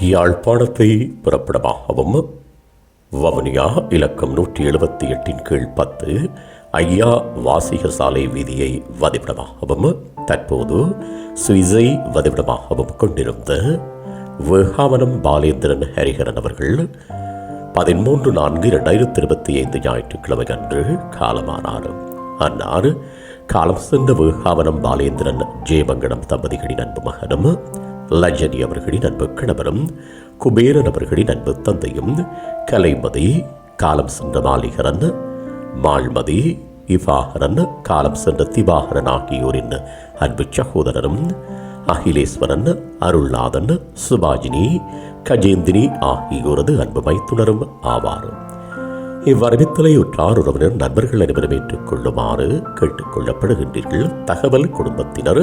யாழ்ப்பாணத்தை புறப்படமாகவும் வவுனியா இலக்கம் நூற்றி எழுபத்தி எட்டின் கீழ் பத்து ஐயா வாசிகர் சாலை வீதியை வதிவிடமாகவும் தற்போது சுவிஸை வதிவிடமாகவும் கொண்டிருந்த வேகாவனம் பாலேந்திரன் ஹரிஹரன் அவர்கள் பதிமூன்று நான்கு இரண்டாயிரத்தி இருபத்தி ஐந்து ஞாயிற்றுக்கிழமை அன்று காலமானார். அன்னார் காலம் சென்ற வேகாவனம் பாலேந்திரன் ஜெயமங்கடம் தம்பதிகளின் அன்பு மகனும் லஜனி அவர்களின் அன்பு கணவரும் குபேரன் அவர்களின் அன்பு தந்தையும் கலைமதி காலம் சென்ற மாலிகரன் மாழ்மதி இவாகரன் காலம் சென்ற திவாகரன் ஆகியோரின் அன்பு சகோதரரும் அகிலேஸ்வரன் அருள்நாதன் சுபாஜினி கஜேந்தினி ஆகியோரது அன்பு மைத்துணரும் ஆவார். இவ்வரவித்தலை உற்றார் உறவினர் நண்பர்கள் அனைவரும் ஏற்றுக்கொள்ளுமாறு கேட்டுக்கொள்ளப்படுகின்றீர்கள் தகவல் குடும்பத்தினர்